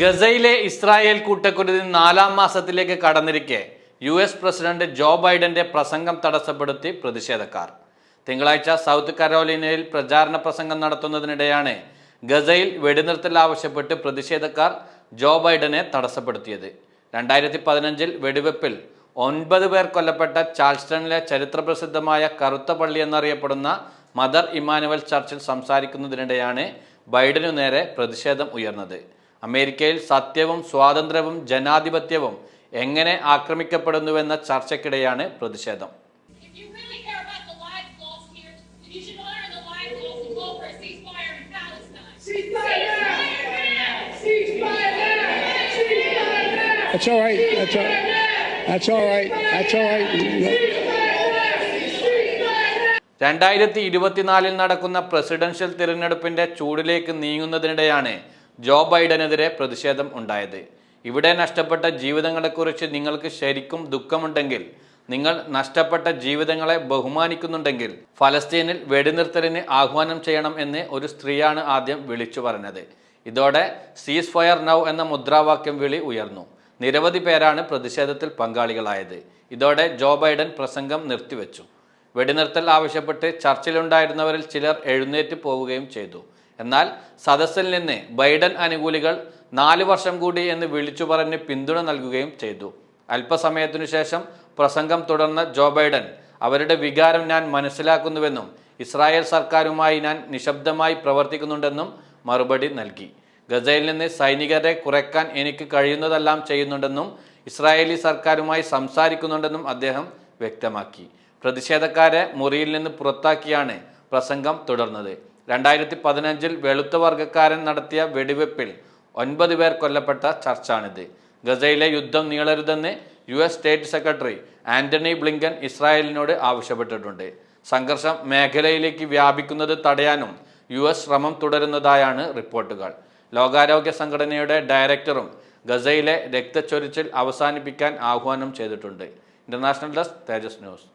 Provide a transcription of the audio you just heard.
ഗസയിലെ ഇസ്രായേൽ കൂട്ടക്കുരുതി നാലാം മാസത്തിലേക്ക് കടന്നിരിക്കെ യു എസ് പ്രസിഡന്റ് ജോ ബൈഡന്റെ പ്രസംഗം തടസ്സപ്പെടുത്തി പ്രതിഷേധക്കാർ. തിങ്കളാഴ്ച സൗത്ത് കരോലിനയിൽ പ്രചാരണ പ്രസംഗം നടത്തുന്നതിനിടെയാണ് ഗസയിൽ വെടിനിർത്തൽ ആവശ്യപ്പെട്ട് പ്രതിഷേധക്കാർ ജോ ബൈഡനെ തടസ്സപ്പെടുത്തിയത്. രണ്ടായിരത്തി പതിനഞ്ചിൽ വെടിവെപ്പിൽ ഒൻപത് പേർ കൊല്ലപ്പെട്ട ചാൾസ്റ്റണിലെ ചരിത്രപ്രസിദ്ധമായ കറുത്ത പള്ളി എന്നറിയപ്പെടുന്ന മദർ ഇമാനുവൽ ചർച്ചിൽ സംസാരിക്കുന്നതിനിടെയാണ് ബൈഡനു നേരെ പ്രതിഷേധം ഉയർന്നത്. അമേരിക്കയിൽ സത്യവും സ്വാതന്ത്ര്യവും ജനാധിപത്യവും എങ്ങനെ ആക്രമിക്കപ്പെടുന്നുവെന്ന ചർച്ചയ്ക്കിടെയാണ് പ്രതിഷേധം. രണ്ടായിരത്തി ഇരുപത്തിനാലിൽ നടക്കുന്ന പ്രസിഡൻഷ്യൽ തിരഞ്ഞെടുപ്പിന്റെ ചൂടിലേക്ക് നീങ്ങുന്നതിനിടെയാണ് ജോ ബൈഡനെതിരെ പ്രതിഷേധം ഉണ്ടായത്. ഇവിടെ നഷ്ടപ്പെട്ട ജീവിതങ്ങളെക്കുറിച്ച് നിങ്ങൾക്ക് ശരിക്കും ദുഃഖമുണ്ടെങ്കിൽ നിങ്ങൾ നഷ്ടപ്പെട്ട ജീവിതങ്ങളെ ബഹുമാനിക്കുന്നുണ്ടെങ്കിൽ ഫലസ്തീനിൽ വെടിനിർത്തലിന് ആഹ്വാനം ചെയ്യണം എന്ന് ഒരു സ്ത്രീയാണ് ആദ്യം വിളിച്ചു പറഞ്ഞത്. ഇതോടെ സീസ് ഫയർ നൗ എന്ന മുദ്രാവാക്യം വിളി ഉയർന്നു. നിരവധി പേരാണ് പ്രതിഷേധത്തിൽ പങ്കാളികളായത്. ഇതോടെ ജോ ബൈഡൻ പ്രസംഗം നിർത്തിവെച്ചു. വെടിനിർത്തൽ ആവശ്യപ്പെട്ട് ചർച്ചിലുണ്ടായിരുന്നവരിൽ ചിലർ എഴുന്നേറ്റ് പോവുകയും ചെയ്തു. എന്നാൽ സദസ്സിൽ നിന്ന് ബൈഡൻ അനുകൂലികൾ നാല് വർഷം കൂടി എന്ന് വിളിച്ചു പറഞ്ഞ് പിന്തുണ നൽകുകയും ചെയ്തു. അല്പസമയത്തിനു ശേഷം പ്രസംഗം തുടർന്ന ജോ ബൈഡൻ അവരുടെ വികാരം ഞാൻ മനസ്സിലാക്കുന്നുവെന്നും ഇസ്രായേൽ സർക്കാരുമായി ഞാൻ നിശബ്ദമായി പ്രവർത്തിക്കുന്നുണ്ടെന്നും മറുപടി നൽകി. ഗസയിൽ നിന്ന് സൈനികരെ കുറയ്ക്കാൻ എനിക്ക് കഴിയുന്നതെല്ലാം ചെയ്യുന്നുണ്ടെന്നും ഇസ്രായേലി സർക്കാരുമായി സംസാരിക്കുന്നുണ്ടെന്നും അദ്ദേഹം വ്യക്തമാക്കി. പ്രതിഷേധക്കാരെ മുറിയിൽ നിന്ന് പുറത്താക്കിയാണ് പ്രസംഗം തുടർന്നത്. രണ്ടായിരത്തി പതിനഞ്ചിൽ വെളുത്ത വർഗക്കാരൻ നടത്തിയ വെടിവെപ്പിൽ ഒൻപത് പേർ കൊല്ലപ്പെട്ട ചർച്ചാണിത്. ഗസയിലെ യുദ്ധം നീളരുതെന്ന് U S state secretary Antony Blinken ഇസ്രായേലിനോട് ആവശ്യപ്പെട്ടിട്ടുണ്ട്. സംഘർഷം മേഖലയിലേക്ക് വ്യാപിക്കുന്നത് തടയാനും യു എസ് ശ്രമം തുടരുന്നതായാണ് റിപ്പോർട്ടുകൾ. ലോകാരോഗ്യ സംഘടനയുടെ ഡയറക്ടറും ഗസയിലെ രക്തച്ചൊരിച്ചിൽ അവസാനിപ്പിക്കാൻ ആഹ്വാനം ചെയ്തിട്ടുണ്ട്. International desk Thejas news.